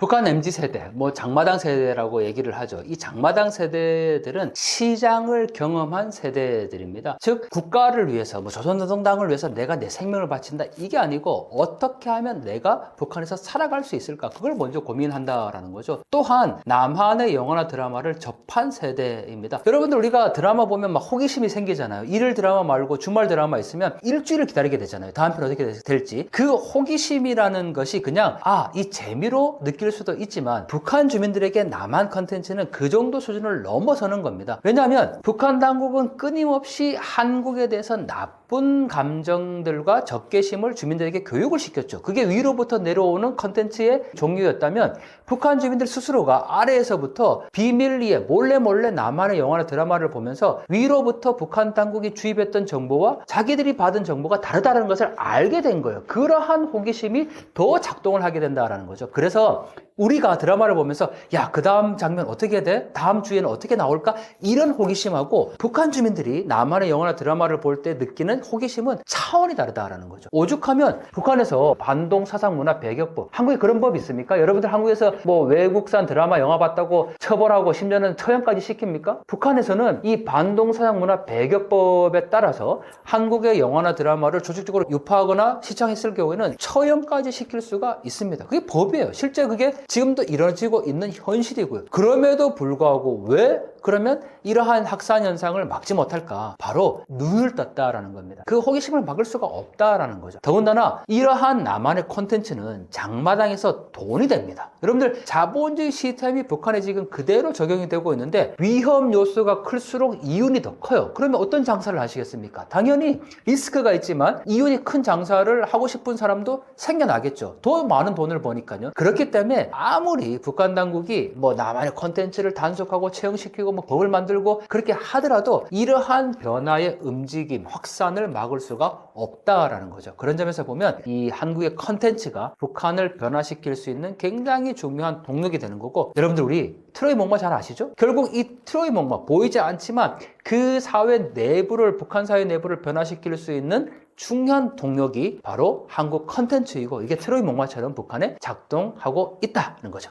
북한 MZ 세대, 뭐 장마당 세대라고 얘기를 하죠. 이 장마당 세대들은 시장을 경험한 세대들입니다. 즉 국가를 위해서, 뭐 조선노동당을 위해서 내가 내 생명을 바친다 이게 아니고 어떻게 하면 내가 북한에서 살아갈 수 있을까 그걸 먼저 고민한다라는 거죠. 또한 남한의 영화나 드라마를 접한 세대입니다. 여러분들 우리가 드라마 보면 막 호기심이 생기잖아요. 일일 드라마 말고 주말 드라마 있으면 일주일을 기다리게 되잖아요. 다음 편 어떻게 될지. 그 호기심이라는 것이 그냥 아, 이 재미로 느낄 수도 있지만 북한 주민들에게 남한 컨텐츠는 그 정도 수준을 넘어서는 겁니다. 왜냐하면 북한 당국은 끊임없이 한국에 대해서 나쁜 감정들과 적개심을 주민들에게 교육을 시켰죠. 그게 위로부터 내려오는 컨텐츠의 종류였다면 북한 주민들 스스로가 아래에서부터 비밀리에 몰래 몰래 남한의 영화나 드라마를 보면서 위로부터 북한 당국이 주입했던 정보와 자기들이 받은 정보가 다르다는 것을 알게 된 거예요. 그러한 호기심이 더 작동을 하게 된다는 거죠. 그래서 우리가 드라마를 보면서 야, 그 다음 장면 어떻게 돼? 다음 주에는 어떻게 나올까? 이런 호기심하고 북한 주민들이 남한의 영화나 드라마를 볼 때 느끼는 호기심은 차원이 다르다라는 거죠. 오죽하면 북한에서 반동 사상 문화 배격법, 한국에 그런 법이 있습니까? 여러분들 한국에서 뭐 외국산 드라마 영화 봤다고 처벌하고 심지어는 처형까지 시킵니까? 북한에서는 이 반동 사상 문화 배격법에 따라서 한국의 영화나 드라마를 조직적으로 유파하거나 시청했을 경우에는 처형까지 시킬 수가 있습니다. 그게 법이에요. 실제 그게 지금도 이루어지고 있는 현실이고요. 그럼에도 불구하고 왜 그러면 이러한 확산 현상을 막지 못할까? 바로 눈을 떴다라는 겁니다. 그 호기심을 막을 수가 없다라는 거죠. 더군다나 이러한 남한의 콘텐츠는 장마당에서 돈이 됩니다. 여러분들 자본주의 시스템이 북한에 지금 그대로 적용이 되고 있는데 위험 요소가 클수록 이윤이 더 커요. 그러면 어떤 장사를 하시겠습니까? 당연히 리스크가 있지만 이윤이 큰 장사를 하고 싶은 사람도 생겨나겠죠. 더 많은 돈을 버니까요. 그렇기 때문에 아무리 북한 당국이 뭐 남한의 콘텐츠를 단속하고 채용시키고 뭐 법을 만들고 그렇게 하더라도 이러한 변화의 움직임, 확산을 막을 수가 없다라는 거죠. 그런 점에서 보면 이 한국의 컨텐츠가 북한을 변화시킬 수 있는 굉장히 중요한 동력이 되는 거고 여러분들 우리 트로이 목마 잘 아시죠? 결국 이 트로이 목마 보이지 않지만 그 사회 내부를 북한 사회 내부를 변화시킬 수 있는 중요한 동력이 바로 한국 컨텐츠이고 이게 트로이 목마처럼 북한에 작동하고 있다는 거죠.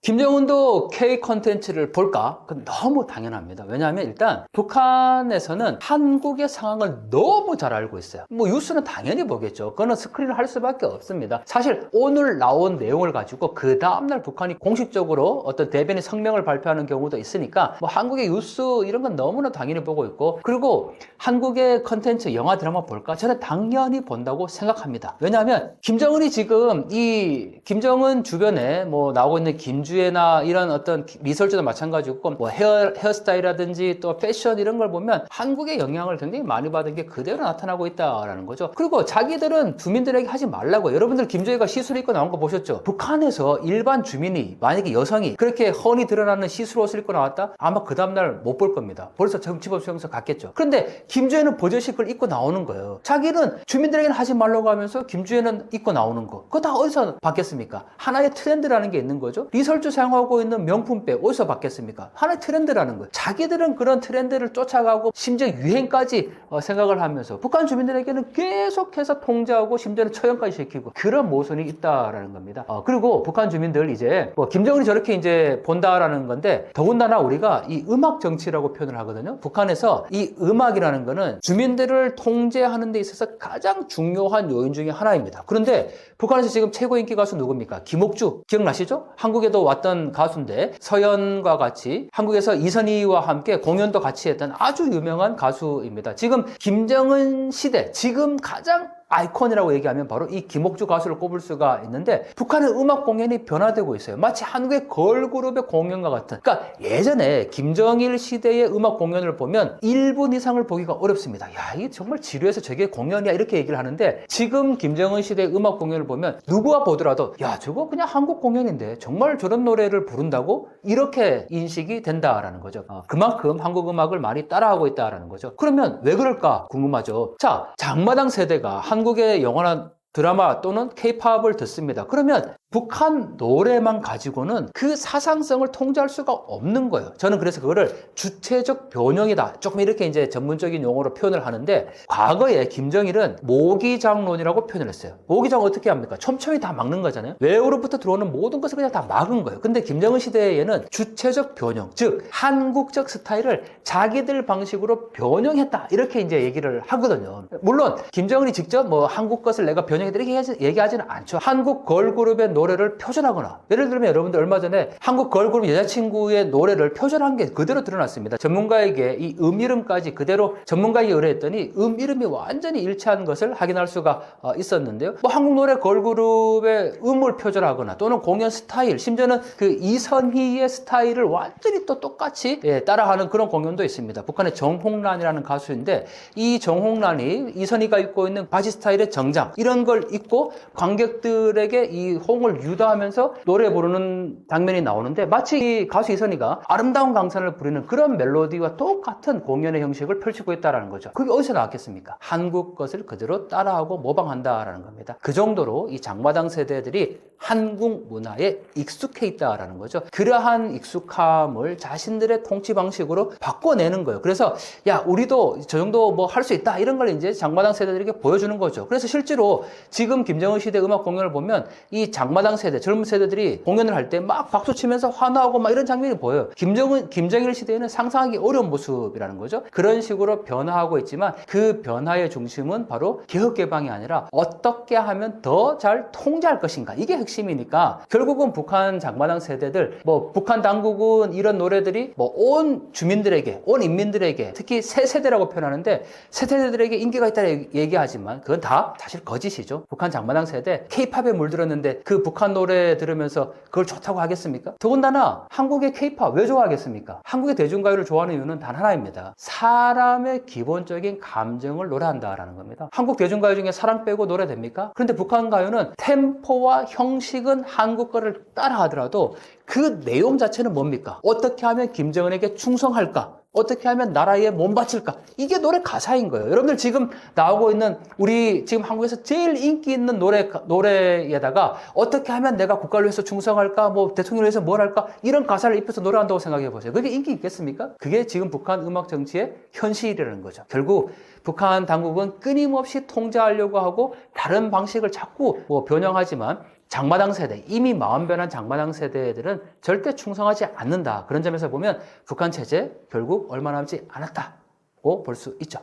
김정은도 K 컨텐츠를 볼까? 그건 너무 당연합니다. 왜냐하면 일단 북한에서는 한국의 상황을 너무 잘 알고 있어요. 뭐 뉴스는 당연히 보겠죠. 그거는 스크린을 할 수밖에 없습니다. 사실 오늘 나온 내용을 가지고 그 다음날 북한이 공식적으로 어떤 대변인 성명을 발표하는 경우도 있으니까 뭐 한국의 뉴스 이런 건 너무나 당연히 보고 있고 그리고 한국의 컨텐츠 영화 드라마 볼까? 저는 당연히 본다고 생각합니다. 왜냐하면 김정은이 지금 이 김정은 주변에 뭐 나오고 있는 김 주애나 이런 어떤 리설주도 마찬가지고 뭐 헤어 헤어스타일이라든지 또 패션 이런 걸 보면 한국의 영향을 굉장히 많이 받은 게 그대로 나타나고 있다라는 거죠. 그리고 자기들은 주민들에게 하지 말라고 여러분들 김주애가 시술 입고 나온 거 보셨죠? 북한에서 일반 주민이 만약에 여성이 그렇게 훤히 드러나는 시술 옷을 입고 나왔다? 아마 그 다음날 못 볼 겁니다. 벌써 정치법 수용소 갔겠죠. 그런데 김주애는 버젓이 그걸 입고 나오는 거예요. 자기는 주민들에게는 하지 말라고 하면서 김주애는 입고 나오는 거. 그거 다 어디서 받겠습니까? 하나의 트렌드라는 게 있는 거죠. 리설 주 사용하고 있는 명품백 어디서 받겠습니까? 하나의 트렌드라는 거예요. 자기들은 그런 트렌드를 쫓아가고 심지어 유행까지 어, 생각을 하면서 북한 주민들에게는 계속해서 통제하고 심지어는 처형까지 시키고 그런 모순이 있다라는 겁니다. 어, 그리고 북한 주민들 이제 뭐 김정은이 저렇게 이제 본다라는 건데 더군다나 우리가 이 음악 정치라고 표현을 하거든요. 북한에서 이 음악이라는 거는 주민들을 통제하는 데 있어서 가장 중요한 요인 중에 하나입니다. 그런데 북한에서 지금 최고 인기 가수 누굽니까? 김옥주 기억나시죠? 한국에도 왔던 가수인데 서연과 같이 한국에서 이선희와 함께 공연도 같이 했던 아주 유명한 가수입니다. 지금 김정은 시대 지금 가장 아이콘이라고 얘기하면 바로 이 김옥주 가수를 꼽을 수가 있는데 북한의 음악 공연이 변화되고 있어요. 마치 한국의 걸그룹의 공연과 같은. 그러니까 예전에 김정일 시대의 음악 공연을 보면 1분 이상을 보기가 어렵습니다. 야, 이게 정말 지루해서 저게 공연이야 이렇게 얘기를 하는데 지금 김정은 시대의 음악 공연을 보면 누구와 보더라도 야, 저거 그냥 한국 공연인데 정말 저런 노래를 부른다고 이렇게 인식이 된다라는 거죠. 어, 그만큼 한국 음악을 많이 따라하고 있다라는 거죠. 그러면 왜 그럴까 궁금하죠. 자, 장마당 세대가 한 국의 영화나 드라마 또는 케이팝을 듣습니다. 그러면 북한 노래만 가지고는 그 사상성을 통제할 수가 없는 거예요. 저는 그래서 그거를 주체적 변형이다. 조금 이렇게 이제 전문적인 용어로 표현을 하는데 과거에 김정일은 모기장론이라고 표현을 했어요. 모기장 어떻게 합니까? 촘촘히 다 막는 거잖아요. 외우로부터 들어오는 모든 것을 그냥 다 막은 거예요. 근데 김정은 시대에는 주체적 변형, 즉 한국적 스타일을 자기들 방식으로 변형했다. 이렇게 이제 얘기를 하거든요. 물론 김정은이 직접 뭐 한국 것을 내가 이렇게 얘기하지- 얘기하지는 않죠. 한국 걸그룹의 노래를 표절하거나 예를 들면 여러분들 얼마 전에 한국 걸그룹 여자친구의 노래를 표절한 게 그대로 드러났습니다. 전문가에게 이 음 이름까지 그대로 전문가에게 의뢰했더니 음 이름이 완전히 일치한 것을 확인할 수가 어, 있었는데요. 뭐 한국 노래 걸그룹의 음을 표절하거나 또는 공연 스타일, 심지어는 그 이선희의 스타일을 완전히 또 똑같이 예, 따라하는 그런 공연도 있습니다. 북한의 정홍란이라는 가수인데 이 정홍란이 이선희가 입고 있는 바지 스타일의 정장 이런 걸 입고 관객들에게 이 홍을 유도하면서 노래 부르는 장면이 나오는데 마치 이 가수 이선희가 아름다운 강산을 부르는 그런 멜로디와 똑같은 공연의 형식을 펼치고 있다는 거죠. 그게 어디서 나왔겠습니까? 한국 것을 그대로 따라하고 모방한다라는 겁니다. 그 정도로 이 장마당 세대들이 한국 문화에 익숙해 있다라는 거죠. 그러한 익숙함을 자신들의 통치 방식으로 바꿔내는 거예요. 그래서 야 우리도 저 정도 뭐 할 수 있다 이런 걸 이제 장마당 세대들에게 보여주는 거죠. 그래서 실제로 지금 김정은 시대 음악 공연을 보면 이 장마 당 세대 젊은 세대들이 공연을 할 때 막 박수 치면서 환호하고 막 이런 장면이 보여요. 김정은 김정일 시대에는 상상하기 어려운 모습이라는 거죠. 그런 식으로 변화하고 있지만 그 변화의 중심은 바로 개혁 개방이 아니라 어떻게 하면 더 잘 통제할 것인가 이게 핵심이니까 결국은 북한 장마당 세대들 뭐 북한 당국은 이런 노래들이 뭐 온 주민들에게 온 인민들에게 특히 새 세대라고 표현하는데 새 세대들에게 인기가 있다 얘기하지만 그건 다 사실 거짓이죠. 북한 장마당 세대 케이팝에 물들었는데 그 북한 노래 들으면서 그걸 좋다고 하겠습니까? 더군다나 한국의 케이팝 왜 좋아하겠습니까? 한국의 대중가요를 좋아하는 이유는 단 하나입니다. 사람의 기본적인 감정을 노래한다라는 겁니다. 한국 대중가요 중에 사랑 빼고 노래 됩니까? 그런데 북한 가요는 템포와 형식은 한국 거를 따라하더라도 그 내용 자체는 뭡니까? 어떻게 하면 김정은에게 충성할까? 어떻게 하면 나라에 몸 바칠까? 이게 노래 가사인 거예요. 여러분들 지금 나오고 있는 우리 지금 한국에서 제일 인기 있는 노래 노래에다가 어떻게 하면 내가 국가를 위해서 충성할까? 뭐 대통령을 위해서 뭘 할까? 이런 가사를 입혀서 노래한다고 생각해 보세요. 그게 인기 있겠습니까? 그게 지금 북한 음악 정치의 현실이라는 거죠. 결국 북한 당국은 끊임없이 통제하려고 하고 다른 방식을 자꾸 뭐 변형하지만 장마당 세대, 이미 마음 변한 장마당 세대들은 절대 충성하지 않는다. 그런 점에서 보면 북한 체제 결국 얼마 남지 않았다고 볼 수 있죠.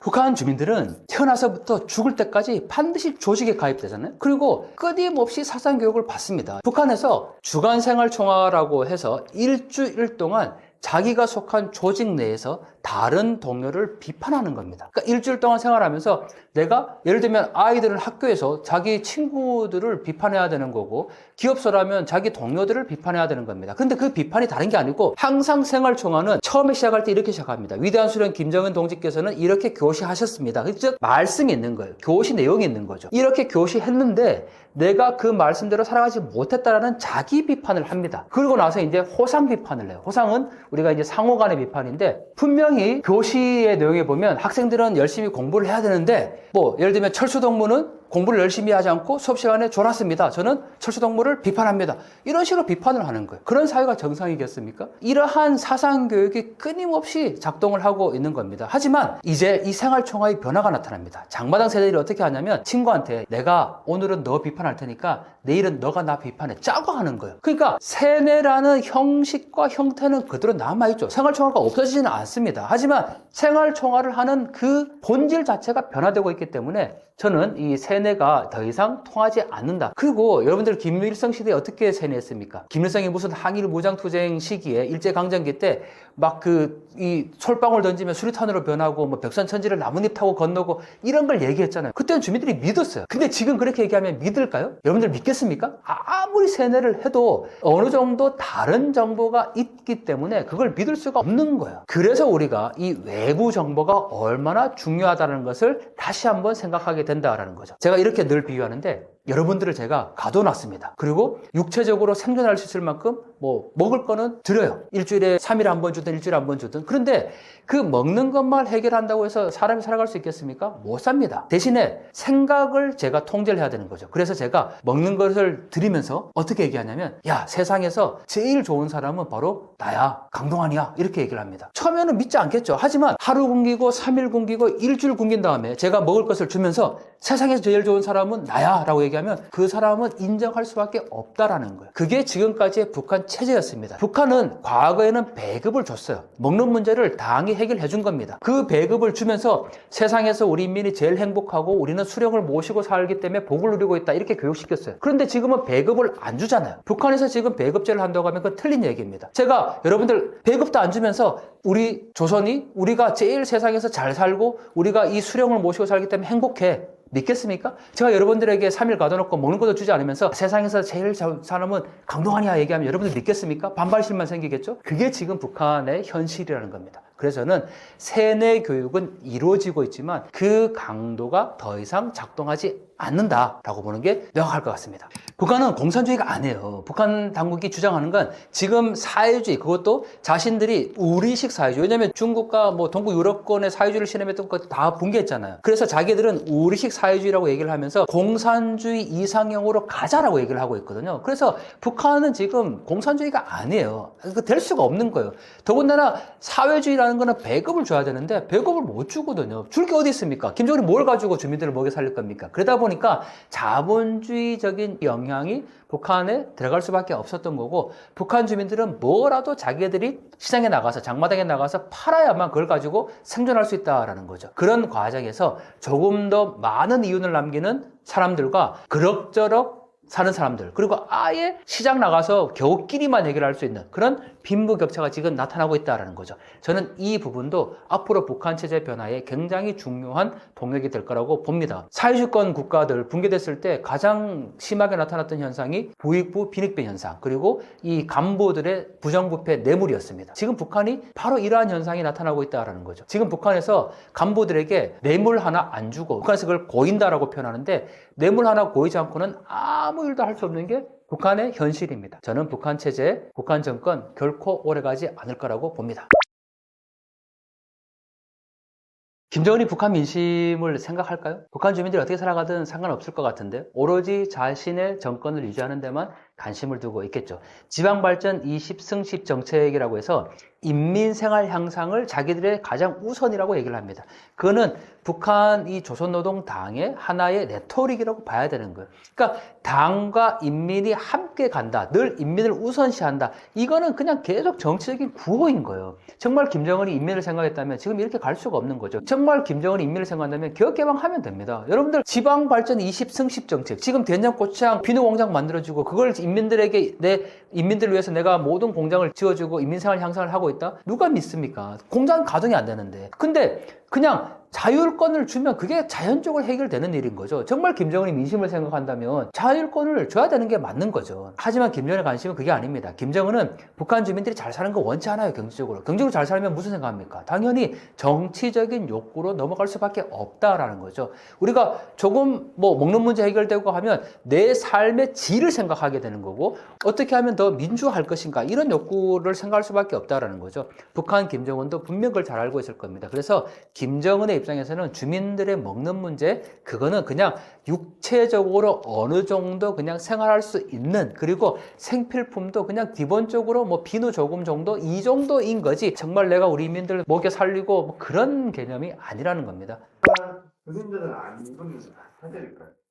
북한 주민들은 태어나서부터 죽을 때까지 반드시 조직에 가입되잖아요. 그리고 끊임없이 사상 교육을 받습니다. 북한에서 주간 생활 총화라고 해서 일주일 동안 자기가 속한 조직 내에서 다른 동료를 비판하는 겁니다. 그러니까 일주일 동안 생활하면서 내가 예를 들면 아이들은 학교에서 자기 친구들을 비판해야 되는 거고 기업소라면 자기 동료들을 비판해야 되는 겁니다. 근데 그 비판이 다른 게 아니고 항상 생활총화는 처음에 시작할 때 이렇게 시작합니다. 위대한 수령 김정은 동지께서는 이렇게 교시하셨습니다. 즉 말씀이 있는 거예요. 교시 내용이 있는 거죠. 이렇게 교시했는데 내가 그 말씀대로 살아가지 못했다라는 자기 비판을 합니다. 그러고 나서 이제 호상 비판을 해요. 호상은 우리가 이제 상호 간의 비판인데 분명히 교시의 내용에 보면 학생들은 열심히 공부를 해야 되는데 뭐 예를 들면 철수 동무는 공부를 열심히 하지 않고 수업 시간에 졸았습니다. 저는 철수동무를 비판합니다. 이런 식으로 비판을 하는 거예요. 그런 사회가 정상이겠습니까? 이러한 사상 교육이 끊임없이 작동을 하고 있는 겁니다. 하지만 이제 이 생활총화의 변화가 나타납니다. 장마당 세대들이 어떻게 하냐면 친구한테 내가 오늘은 너 비판할 테니까 내일은 너가 나 비판해 짜고 하는 거예요. 그러니까 세뇌라는 형식과 형태는 그대로 남아있죠. 생활총화가 없어지지는 않습니다. 하지만 생활총화를 하는 그 본질 자체가 변화되고 있기 때문에 저는 이 세뇌 가 더 이상 통하지 않는다. 그리고 여러분들 김일성 시대에 어떻게 세뇌했습니까? 김일성이 무슨 항일 무장투쟁 시기에 일제강점기 때 막 그 이 솔방울 던지면 수리탄으로 변하고 뭐 벽산천지를 나뭇잎 타고 건너고 이런 걸 얘기했잖아요. 그때는 주민들이 믿었어요. 근데 지금 그렇게 얘기하면 믿을까요? 여러분들 믿겠습니까? 아무리 세뇌를 해도 어느 정도 다른 정보가 있기 때문에 그걸 믿을 수가 없는 거예요. 그래서 우리가 이 외부 정보가 얼마나 중요하다는 것을 다시 한번 생각하게 된다라는 거죠. 제가 이렇게 늘 비유하는데 여러분들을 제가 가둬놨습니다. 그리고 육체적으로 생존할 수 있을 만큼 뭐 먹을 거는 드려요. 일주일에 3일에 한 번 주든 일주일에 한 번 주든. 그런데 그 먹는 것만 해결한다고 해서 사람이 살아갈 수 있겠습니까? 못 삽니다. 대신에 생각을 제가 통제를 해야 되는 거죠. 그래서 제가 먹는 것을 드리면서 어떻게 얘기하냐면 야 세상에서 제일 좋은 사람은 바로 나야 강동원이야 이렇게 얘기를 합니다. 처음에는 믿지 않겠죠. 하지만 하루 굶기고 3일 굶기고 일주일 굶긴 다음에 제가 먹을 것을 주면서 세상에서 제일 좋은 사람은 나야 라고 얘기 하면 그 사람은 인정할 수밖에 없다라는 거예요. 그게 지금까지의 북한 체제였습니다. 북한은 과거에는 배급을 줬어요. 먹는 문제를 당이 해결해 준 겁니다. 그 배급을 주면서 세상에서 우리 인민이 제일 행복하고 우리는 수령을 모시고 살기 때문에 복을 누리고 있다 이렇게 교육시켰어요. 그런데 지금은 배급을 안 주잖아요. 북한에서 지금 배급제를 한다고 하면 그건 틀린 얘기입니다. 제가 여러분들 배급도 안 주면서 우리 조선이 우리가 제일 세상에서 잘 살고 우리가 이 수령을 모시고 살기 때문에 행복해. 믿겠습니까? 제가 여러분들에게 3일 가둬놓고 먹는 것도 주지 않으면서 세상에서 제일 잘 사람은 강동원이야 얘기하면 여러분들 믿겠습니까? 반발심만 생기겠죠? 그게 지금 북한의 현실이라는 겁니다. 그래서 저는 세뇌 교육은 이루어지고 있지만 그 강도가 더 이상 작동하지 않는다라고 보는 게 명확할 것 같습니다. 북한은 공산주의가 아니에요. 북한 당국이 주장하는 건 지금 사회주의 그것도 자신들이 우리식 사회주의 왜냐하면 중국과 뭐 동구 유럽권의 사회주의를 실험했던 것 다 붕괴했잖아요. 그래서 자기들은 우리식 사회주의라고 얘기를 하면서 공산주의 이상형으로 가자라고 얘기를 하고 있거든요. 그래서 북한은 지금 공산주의가 아니에요. 그될 수가 없는 거예요. 더군다나 사회주의라는 거는 배급을 줘야 되는데 배급을 못 주거든요. 줄 게 어디 있습니까? 김정은이 뭘 가지고 주민들을 먹여 살릴 겁니까? 그러다 보니 까 자본주의적인 영향이 북한에 들어갈 수밖에 없었던 거고 북한 주민들은 뭐라도 자기들이 시장에 나가서 장마당에 나가서 팔아야만 그걸 가지고 생존할 수 있다라는 거죠. 그런 과정에서 조금 더 많은 이윤을 남기는 사람들과 그럭저럭 사는 사람들 그리고 아예 시장 나가서 겨우 끼리만 해결할 수 있는 그런 빈부 격차가 지금 나타나고 있다는 거죠. 저는 이 부분도 앞으로 북한 체제 변화에 굉장히 중요한 동력이 될 거라고 봅니다. 사회주권 국가들 붕괴됐을 때 가장 심하게 나타났던 현상이 부익부 빈익빈 현상 그리고 이 간부들의 부정부패 뇌물이었습니다. 지금 북한이 바로 이러한 현상이 나타나고 있다는 거죠. 지금 북한에서 간부들에게 뇌물 하나 안 주고 북한에서 그걸 고인다라고 표현하는데 뇌물 하나 고이지 않고는 아무 일도 할 수 없는 게 북한의 현실입니다. 저는 북한 체제, 북한 정권 결코 오래가지 않을 거라고 봅니다. 김정은이 북한 민심을 생각할까요? 북한 주민들이 어떻게 살아가든 상관없을 것 같은데 오로지 자신의 정권을 유지하는 데만 관심을 두고 있겠죠. 지방발전 20승10 정책이라고 해서 인민생활 향상을 자기들의 가장 우선이라고 얘기를 합니다. 그거는 북한 이 조선노동당의 하나의 레토릭이라고 봐야 되는 거예요. 그러니까 당과 인민이 함께 간다. 늘 인민을 우선시한다. 이거는 그냥 계속 정치적인 구호인 거예요. 정말 김정은이 인민을 생각했다면 지금 이렇게 갈 수가 없는 거죠. 정말 김정은이 인민을 생각한다면 기업개방하면 됩니다. 여러분들 지방발전 20승10 정책. 지금 된장고추장 비누공장 만들어주고 그걸 인 민들에게 내 인민들을 위해서 내가 모든 공장을 지어주고 인민생활 향상을 하고 있다? 누가 믿습니까? 공장 가동이 안 되는데. 근데 그냥 자율권을 주면 그게 자연적으로 해결되는 일인 거죠. 정말 김정은이 민심을 생각한다면 자율권을 줘야 되는 게 맞는 거죠. 하지만 김정은의 관심은 그게 아닙니다. 김정은은 북한 주민들이 잘 사는 거 원치 않아요, 경제적으로. 경제적으로 잘 살면 무슨 생각합니까? 당연히 정치적인 욕구로 넘어갈 수밖에 없다라는 거죠. 우리가 조금 뭐 먹는 문제 해결되고 하면 내 삶의 질을 생각하게 되는 거고 어떻게 하면 더 민주화할 것인가 이런 욕구를 생각할 수밖에 없다라는 거죠. 북한 김정은도 분명 그걸 잘 알고 있을 겁니다. 그래서 김정은의 입장에서는 주민들의 먹는 문제 그거는 그냥 육체적으로 어느 정도 그냥 생활할 수 있는 그리고 생필품도 그냥 기본적으로 뭐 비누 조금 정도 이 정도인 거지 정말 내가 우리 인민들 먹여 살리고 뭐 그런 개념이 아니라는 겁니다. 군인들은 안 굶는 사실일까요?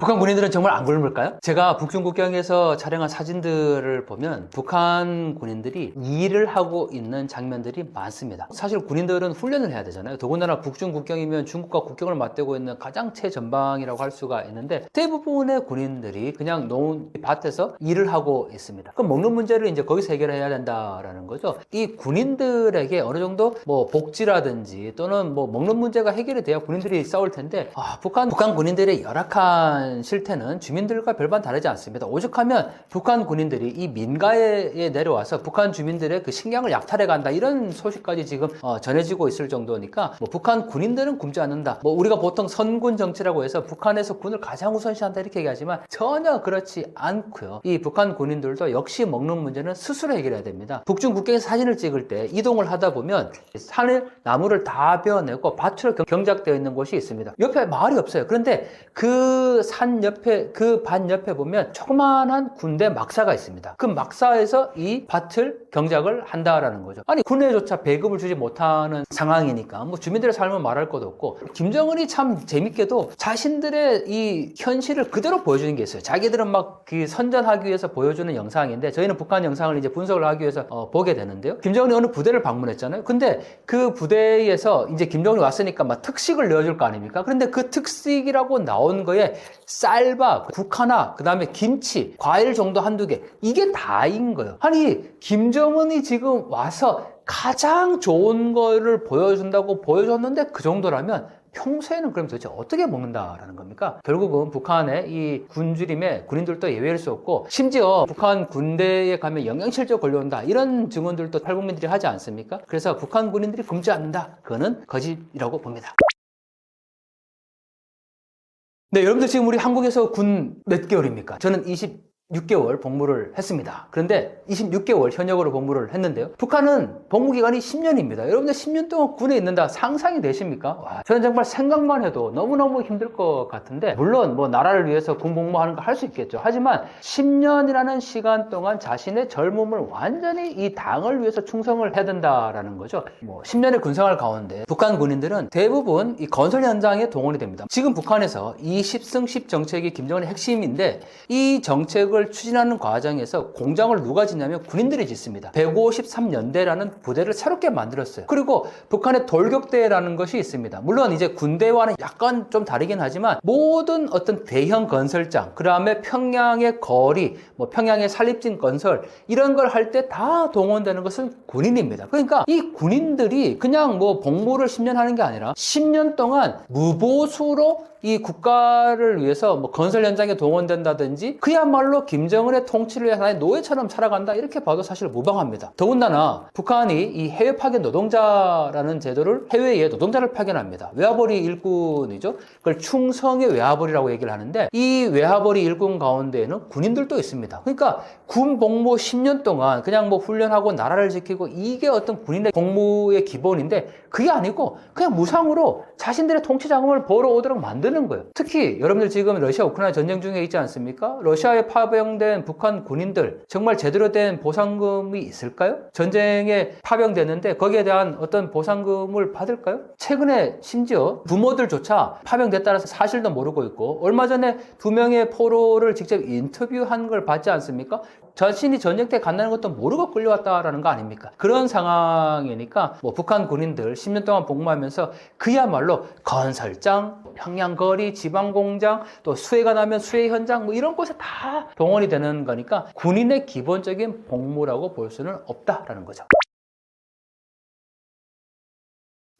북한 군인들은 정말 안 굶을까요? 제가 북중 국경에서 촬영한 사진들을 보면 북한 군인들이 일을 하고 있는 장면들이 많습니다. 사실 군인들은 훈련을 해야 되잖아요. 더군다나 북중 국경이면 중국과 국경을 맞대고 있는 가장 최전방이라고 할 수가 있는데 대부분의 군인들이 그냥 농 밭에서 일을 하고 있습니다. 그럼 먹는 문제를 이제 거기서 해결해야 된다라는 거죠. 이 군인들에게 어느 정도 뭐 복지라든지 또는 뭐 먹는 문제가 해결이 돼야 군인들이 싸울 텐데 아, 북한 북한 군인들의 열악한 대한 실태는 주민들과 별반 다르지 않습니다. 오죽하면 북한 군인들이 이 민가에 내려와서 북한 주민들의 그 식량을 약탈해 간다 이런 소식까지 지금 어, 전해지고 있을 정도니까 뭐 북한 군인들은 굶지 않는다. 뭐 우리가 보통 선군 정치라고 해서 북한에서 군을 가장 우선시한다 이렇게 얘기하지만 전혀 그렇지 않고요. 이 북한 군인들도 역시 먹는 문제는 스스로 해결해야 됩니다. 북중 국경에서 사진을 찍을 때 이동을 하다 보면 산에 나무를 다 베어내고 밭으로 경- 경작되어 있는 곳이 있습니다. 옆에 마을이 없어요. 그런데 그 산 옆에 그 밭 옆에 보면 조그마한 군대 막사가 있습니다. 그 막사에서 이 밭을 경작을 한다라는 거죠. 아니 군에조차 배급을 주지 못하는 상황이니까 뭐 주민들의 삶을 말할 것도 없고 김정은이 참 재밌게도 자신들의 이 현실을 그대로 보여주는 게 있어요. 자기들은 막 그 선전하기 위해서 보여주는 영상인데 저희는 북한 영상을 이제 분석을 하기 위해서 어, 보게 되는데요. 김정은이 어느 부대를 방문했잖아요. 근데 그 부대에서 이제 김정은이 왔으니까 막 특식을 내어줄 거 아닙니까? 그런데 그 특식이라고 나온 거에 쌀밥, 국 하나, 그 다음에 김치, 과일 정도 한두 개 이게 다인 거예요. 아니 김정은이 지금 와서 가장 좋은 거를 보여준다고 보여줬는데 그 정도라면 평소에는 그럼 도대체 어떻게 먹는다라는 겁니까? 결국은 북한의 이 군주림에 군인들도 예외일 수 없고 심지어 북한 군대에 가면 영양실조 걸려온다 이런 증언들도 탈북민들이 하지 않습니까? 그래서 북한 군인들이 굶지 않는다 그거는 거짓이라고 봅니다. 네, 여러분들 지금 우리 한국에서 군 몇 개월입니까? 저는 26개월 복무를 했습니다. 그런데 26개월 현역으로 복무를 했는데요. 북한은 복무 기간이 10년입니다. 여러분들 10년 동안 군에 있는다 상상이 되십니까? 와, 저는 정말 생각만 해도 너무너무 힘들 것 같은데 물론 뭐 나라를 위해서 군 복무하는 거 할 수 있겠죠. 하지만 10년이라는 시간 동안 자신의 젊음을 완전히 이 당을 위해서 충성을 해야 된다라는 거죠. 뭐 10년의 군 생활 가운데 북한 군인들은 대부분 이 건설 현장에 동원이 됩니다. 지금 북한에서 이 10승 10 정책이 김정은의 핵심인데 이 정책을 추진하는 과정에서 공장을 누가 짓냐면 군인들이 짓습니다. 153연대라는 부대를 새롭게 만들었어요. 그리고 북한의 돌격대라는 것이 있습니다. 물론 이제 군대와는 약간 좀 다르긴 하지만 모든 어떤 대형 건설장, 그 다음에 평양의 거리, 뭐 평양의 산립진 건설 이런 걸 할 때 다 동원되는 것은 군인입니다. 그러니까 이 군인들이 그냥 뭐 복무를 10년 하는 게 아니라 10년 동안 무보수로 이 국가를 위해서 뭐 건설 현장에 동원된다든지 그야말로 김정은의 통치를 위해서 하나의 노예처럼 살아간다 이렇게 봐도 사실 무방합니다. 더군다나 북한이 이 해외 파견 노동자라는 제도를 해외에 노동자를 파견합니다. 외화벌이 일꾼이죠. 그걸 충성의 외화벌이라고 얘기를 하는데 이 외화벌이 일꾼 가운데에는 군인들도 있습니다. 그러니까 군 복무 10년 동안 그냥 뭐 훈련하고 나라를 지키고 이게 어떤 군인의 복무의 기본인데 그게 아니고 그냥 무상으로 자신들의 통치 자금을 벌어오도록 만드는 거예요. 특히 여러분들 지금 러시아 우크라이나 전쟁 중에 있지 않습니까? 러시아에 파병된 북한 군인들 정말 제대로 된 보상금이 있을까요? 전쟁에 파병됐는데 거기에 대한 어떤 보상금을 받을까요? 최근에 심지어 부모들조차 파병됐다는 사실도 모르고 있고 얼마 전에 두 명의 포로를 직접 인터뷰한 걸 봤지 않습니까? 자신이 전쟁 때 간다는 것도 모르고 끌려왔다라는 거 아닙니까? 그런 상황이니까 뭐 북한 군인들 10년 동안 복무하면서 그야말로 건설장, 평양거리, 지방공장, 또 수해가 나면 수해 현장 뭐 이런 곳에 다 동원이 되는 거니까 군인의 기본적인 복무라고 볼 수는 없다라는 거죠.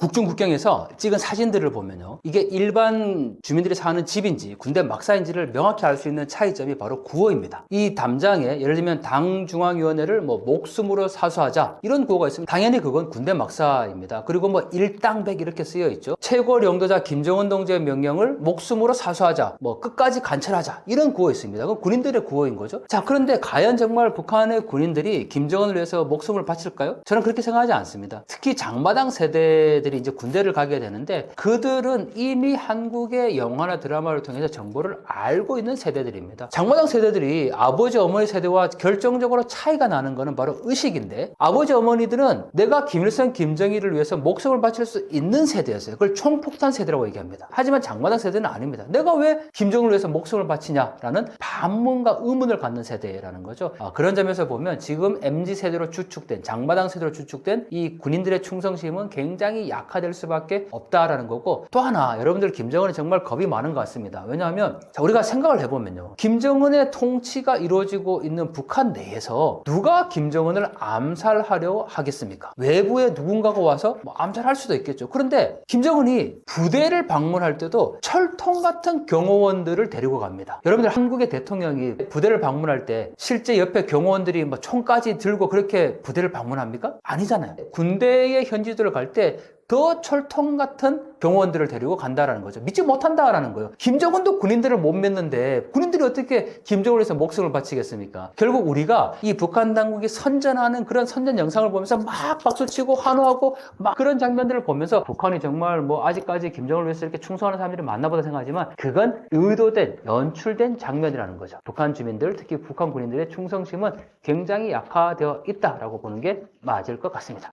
국중 국경에서 찍은 사진들을 보면요. 이게 일반 주민들이 사는 집인지 군대 막사인지를 명확히 알 수 있는 차이점이 바로 구호입니다. 이 담장에 예를 들면 당중앙위원회를 뭐 목숨으로 사수하자 이런 구호가 있으면 당연히 그건 군대 막사입니다. 그리고 뭐 일당백 이렇게 쓰여 있죠. 최고領도자 김정은 동지의 명령을 목숨으로 사수하자 뭐 끝까지 관철하자 이런 구호 있습니다. 그건 군인들의 구호인 거죠. 자 그런데 과연 정말 북한의 군인들이 김정은을 위해서 목숨을 바칠까요? 저는 그렇게 생각하지 않습니다. 특히 장마당 세대들이 이제 군대를 가게 되는데 그들은 이미 한국의 영화나 드라마를 통해서 정보를 알고 있는 세대들입니다. 장마당 세대들이 아버지 어머니 세대와 결정적으로 차이가 나는 것은 바로 의식인데 아버지 어머니들은 내가 김일성 김정일을 위해서 목숨을 바칠 수 있는 세대였어요. 그걸 총폭탄 세대라고 얘기합니다. 하지만 장마당 세대는 아닙니다. 내가 왜 김정을 위해서 목숨을 바치냐라는 반문과 의문을 갖는 세대라는 거죠. 아, 그런 점에서 보면 지금 MZ 세대로 주축된 장마당 세대로 주축된 이 군인들의 충성심은 굉장히 약 화될 수밖에 없다라는 거고 또 하나 여러분들 김정은이 정말 겁이 많은 것 같습니다. 왜냐하면 자, 우리가 생각을 해보면요. 김정은의 통치가 이루어지고 있는 북한 내에서 누가 김정은을 암살하려 하겠습니까? 외부에 누군가가 와서 뭐 암살할 수도 있겠죠. 그런데 김정은이 부대를 방문할 때도 철통 같은 경호원들을 데리고 갑니다. 여러분들 한국의 대통령이 부대를 방문할 때 실제 옆에 경호원들이 뭐 총까지 들고 그렇게 부대를 방문합니까? 아니잖아요. 군대의 현지들을 갈때 더 철통 같은 경호원들을 데리고 간다라는 거죠. 믿지 못한다라는 거예요. 김정은도 군인들을 못 믿는데 군인들이 어떻게 김정은에 서 목숨을 바치겠습니까? 결국 우리가 이 북한 당국이 선전하는 그런 선전 영상을 보면서 막 박수치고 환호하고 막 그런 장면들을 보면서 북한이 정말 뭐 아직까지 김정은을 위해서 이렇게 충성하는 사람들이 많나 보다 생각하지만 그건 의도된 연출된 장면이라는 거죠. 북한 주민들 특히 북한 군인들의 충성심은 굉장히 약화되어 있다라고 보는 게 맞을 것 같습니다.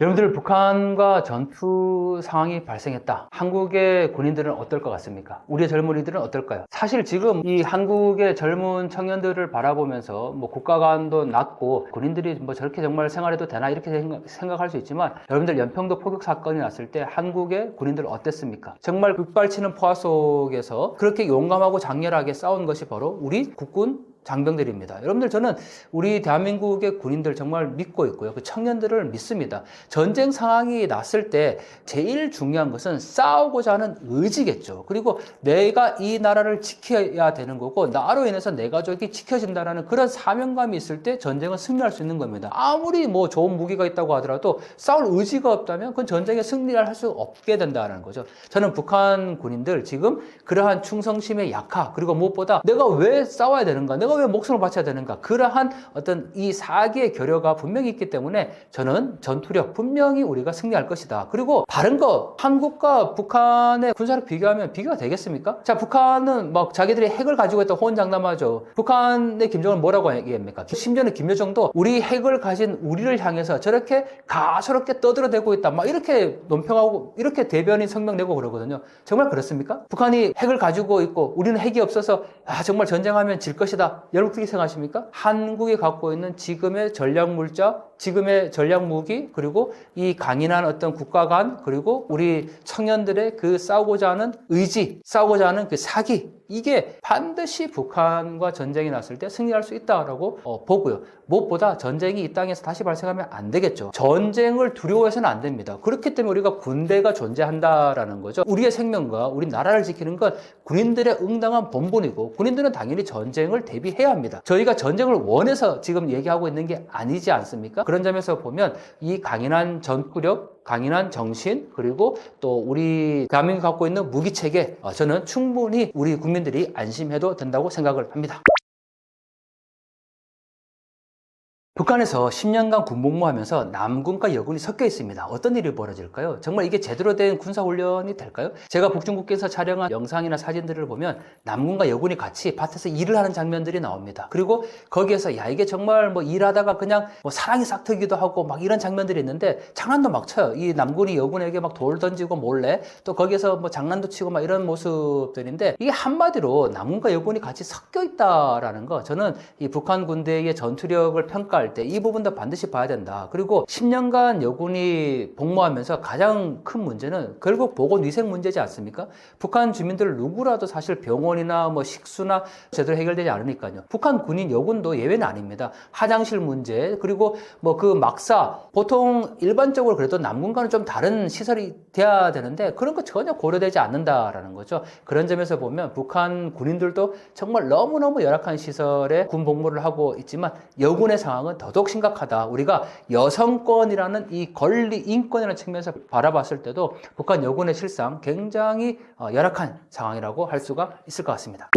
여러분들 북한과 전투 상황이 발생했다. 한국의 군인들은 어떨 것 같습니까? 우리의 젊은이들은 어떨까요? 사실 지금 이 한국의 젊은 청년들을 바라보면서 뭐 국가 간도 낮고 군인들이 뭐 저렇게 정말 생활해도 되나 이렇게 생각- 생각 할 수 있지만 여러분들 연평도 포격 사건이 났을 때 한국의 군인들 어땠습니까? 정말 급발치는 포화 속에서 그렇게 용감하고 장렬하게 싸운 것이 바로 우리 국군 장병들입니다. 여러분들 저는 우리 대한민국의 군인들 정말 믿고 있고요. 그 청년들을 믿습니다. 전쟁 상황이 났을 때 제일 중요한 것은 싸우고자 하는 의지겠죠. 그리고 내가 이 나라를 지켜야 되는 거고 나로 인해서 내 가족이 지켜진다라는 그런 사명감이 있을 때 전쟁은 승리할 수 있는 겁니다. 아무리 뭐 좋은 무기가 있다고 하더라도 싸울 의지가 없다면 그건 전쟁에 승리를 할 수 없게 된다는 거죠. 저는 북한 군인들 지금 그러한 충성심의 약화 그리고 무엇보다 내가 왜 싸워야 되는가 내가 왜 목숨을 바쳐야 되는가 그러한 어떤 이 사기의 결여가 분명히 있기 때문에 저는 전투력 분명히 우리가 승리할 것이다. 그리고 다른 거 한국과 북한의 군사력 비교하면 비교가 되겠습니까? 자 북한은 막 자기들이 핵을 가지고 있다 호언장담하죠. 북한의 김정은 뭐라고 얘기합니까? 심지어는 김여정도 우리 핵을 가진 우리를 향해서 저렇게 가소롭게 떠들어대고 있다. 막 이렇게 논평하고 이렇게 대변인 성명 내고 그러거든요. 정말 그렇습니까? 북한이 핵을 가지고 있고 우리는 핵이 없어서 아 정말 전쟁하면 질 것이다. 여러분 그렇게 생각하십니까? 한국이 갖고 있는 지금의 전략 물자, 지금의 전략 무기 그리고 이 강인한 어떤 국가 간 그리고 우리 청년들의 그 싸우고자 하는 의지, 싸우고자 하는 그 사기 이게 반드시 북한과 전쟁이 났을 때 승리할 수 있다라고 어, 보고요. 무엇보다 전쟁이 이 땅에서 다시 발생하면 안 되겠죠. 전쟁을 두려워해서는 안 됩니다. 그렇기 때문에 우리가 군대가 존재한다라는 거죠. 우리의 생명과 우리 나라를 지키는 건 군인들의 응당한 본분이고 군인들은 당연히 전쟁을 대비해야 합니다. 저희가 전쟁을 원해서 지금 얘기하고 있는 게 아니지 않습니까? 그런 점에서 보면 이 강인한 전투력, 강인한 정신, 그리고 또 우리 대한민국이 갖고 있는 무기 체계, 어, 저는 충분히 우리 국민들이 안심해도 된다고 생각을 합니다. 북한에서 10년간 군복무하면서 남군과 여군이 섞여 있습니다. 어떤 일이 벌어질까요? 정말 이게 제대로 된 군사훈련이 될까요? 제가 북중국계에서 촬영한 영상이나 사진들을 보면 남군과 여군이 같이 밭에서 일을 하는 장면들이 나옵니다. 그리고 거기에서 야 이게 정말 뭐 일하다가 그냥 뭐 사랑이 싹트기도 하고 막 이런 장면들이 있는데 장난도 막 쳐요. 이 남군이 여군에게 막 돌 던지고 몰래 또 거기에서 뭐 장난도 치고 막 이런 모습들인데 이게 한마디로 남군과 여군이 같이 섞여 있다라는 거 저는 이 북한 군대의 전투력을 평가할 때 이 부분도 반드시 봐야 된다. 그리고 10년간 여군이 복무하면서 가장 큰 문제는 결국 보건 위생 문제지 않습니까? 북한 주민들 누구라도 사실 병원이나 뭐 식수나 제대로 해결되지 않으니까요. 북한 군인 여군도 예외는 아닙니다. 화장실 문제 그리고 뭐 그 막사 보통 일반적으로 그래도 남군과는 좀 다른 시설이 돼야 되는데 그런 거 전혀 고려되지 않는다라는 거죠. 그런 점에서 보면 북한 군인들도 정말 너무너무 열악한 시설에 군 복무를 하고 있지만 여군의 상황은 더더욱 심각하다. 우리가 여성권이라는 이 권리, 인권이라는 측면에서 바라봤을 때도 북한 여군의 실상 굉장히 어, 열악한 상황이라고 할 수가 있을 것 같습니다.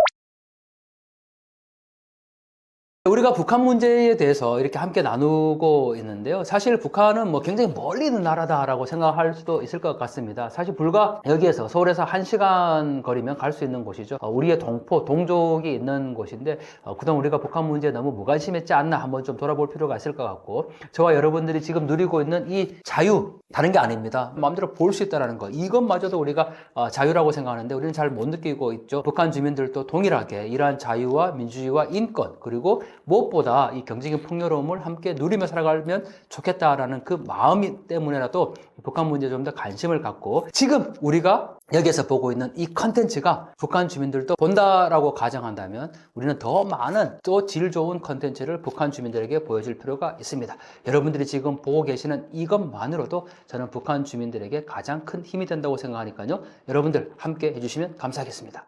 우리가 북한 문제에 대해서 이렇게 함께 나누고 있는데요. 사실 북한은 뭐 굉장히 멀리 있는 나라다라고 생각할 수도 있을 것 같습니다. 사실 불과 여기에서 서울에서 한시간 거리면 갈 수 있는 곳이죠. 어, 우리의 동포, 동족이 있는 곳인데 어, 그동안 우리가 북한 문제에 너무 무관심했지 않나 한번 좀 돌아볼 필요가 있을 것 같고 저와 여러분들이 지금 누리고 있는 이 자유 다른 게 아닙니다. 마음대로 볼 수 있다는 거 이것마저도 우리가 어, 자유라고 생각하는데 우리는 잘 못 느끼고 있죠. 북한 주민들도 동일하게 이러한 자유와 민주주의와 인권 그리고 무엇보다 이 경제적인 풍요로움을 함께 누리며 살아가면 좋겠다라는 그 마음 때문에라도 북한 문제에 좀 더 관심을 갖고 지금 우리가 여기에서 보고 있는 이 컨텐츠가 북한 주민들도 본다라고 가정한다면 우리는 더 많은 또 질 좋은 컨텐츠를 북한 주민들에게 보여줄 필요가 있습니다. 여러분들이 지금 보고 계시는 이것만으로도 저는 북한 주민들에게 가장 큰 힘이 된다고 생각하니까요. 여러분들 함께 해주시면 감사하겠습니다.